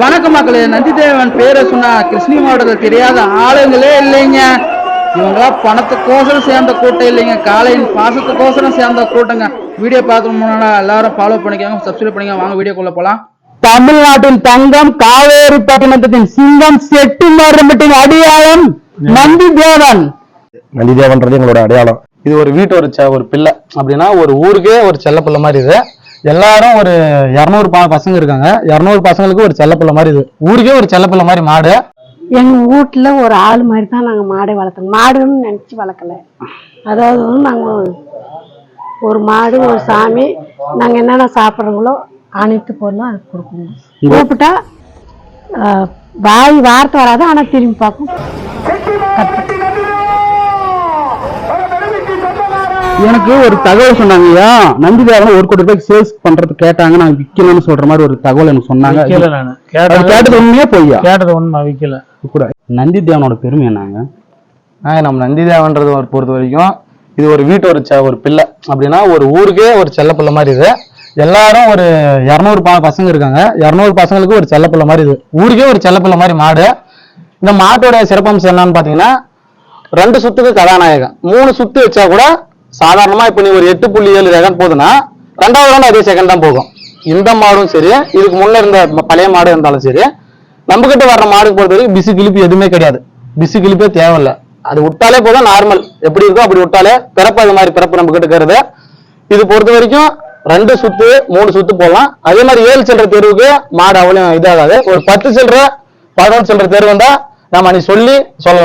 வணக்கம் மக்களே நந்திதேவன் பேரை சொன்னா கிருஷ்ணகிரி மாவட்டத்தில் தெரியாத ஆளுங்களே இல்லைங்க. இவங்களாம் பணத்துக்கோசரம் சேர்ந்த கூட்டம் இல்லைங்க. காலையின் பாசத்துக்கோசரம் சேர்ந்த கூட்டங்க. வீடியோ பார்க்க முன்னாடி எல்லாரும் ஃபாலோ பண்ணிக்கோங்க சப்ஸ்கிரைப் பண்ணிக்கோங்க. வாங்க வீடியோக்குள்ள போலாம். தமிழ்நாட்டின் தங்கம் காவேரி பட்டினத்தின் சிங்கம் செட்டி மாறுபட்டின் அடியாளம் நந்திதேவன் நந்திதேவன்றது எங்களோட அடையாளம். இது ஒரு வீட்டு ஒரு ஒரு பிள்ளை அப்படின்னா ஒரு ஊருக்கே ஒரு செல்லப்பிள்ளை மாதிரி இது. எல்லாரும் ஒரு இரநூறு பசங்க இருக்காங்க. இரநூறு பசங்களுக்கு ஒரு செல்லப்பிள்ளை மாதிரி இது. ஊருக்கே ஒரு செல்லப்பிள்ளை மாதிரி மாடு. எங்க வீட்ல ஒரு ஆள் மாதிரி தான் நாங்க மாடை வளர்த்தோம். மாடுன்னு நினைச்சு வளர்க்கல. அதாவது நாங்க ஒரு மாடு ஒரு சாமி நாங்க என்னென்ன சாப்பிட்றோங்களோ அனைத்து பொருளும் அது கொடுக்கணும். கூப்பிட்டா வாய் வார்த்தை வராது ஆனா திரும்பி பார்க்கும். எனக்கு ஒரு தகவல் சொன்னாங்க ஐயா. நந்திதேவன் ஒரு கோடி ரூபாய்க்கு சேல்ஸ் பண்றது கேட்டாங்க. நான் விக்கணும்னு சொல்ற மாதிரி ஒரு தகவல் எனக்கு சொன்னாங்க. விக்கல நானு. அது கேட்டது கேட்டது உண்மையே பொய்யா? கேட்டது உண்மை விக்கல. கூட. நந்திதேவனோட பெருமை என்னங்க? நம்ம நந்திதேவன்றது ஒரு பொறுத்த வரைக்கும் இது ஒரு வீட்டு ஒரு பிள்ளை. அப்படின்னா ஒரு ஊருக்கே ஒரு செல்லப்பிள்ளை மாதிரி இது. எல்லாரும் ஒரு இரநூறு பசங்க இருக்காங்க. இரநூறு பசங்களுக்கு ஒரு செல்லப்பிள்ளை மாதிரி இது. ஊருக்கே ஒரு செல்லப்பிள்ளை மாதிரி மாடு. இந்த மாட்டோட சிறப்பம்சம் என்னன்னு பாத்தீங்கன்னா ரெண்டு சுத்துக்கு கதாநாயகன். மூணு சுத்து வச்சா கூட சாதாரணமா இப்ப நீ ஒரு எட்டு புள்ளி ஏழு செகண்ட் போகுதுன்னா ரெண்டாவது ரவுண்ட் அதே செகண்ட் தான் போகும். இந்த மாடும் சரி இதுக்கு முன்ன இருந்த பழைய மாடு இருந்தாலும் சரி நம்ம கிட்ட வர்ற மாடுக்கு பொறுத்த வரைக்கும் பிசு கிளிப்பு எதுவுமே கிடையாது. பிசு கிளிப்பே தேவையில்லை. அது விட்டாலே போதும் நார்மல் எப்படி இருக்கோ அப்படி விட்டாலே பிறப்பு அது மாதிரி பிறப்பு நம்ம கிட்ட இருக்கிறது. இது பொறுத்த வரைக்கும் ரெண்டு சுத்து மூணு சுத்து போகலாம் அதே மாதிரி ஏழு சில்லற தெருவுக்கு மாடு அவ்வளவு இதாகாது. ஒரு பத்து சில்லற பதினொன்று சில்லற தெரு வந்தா நம்ம நீ சொல்லி சொல்லலாம்.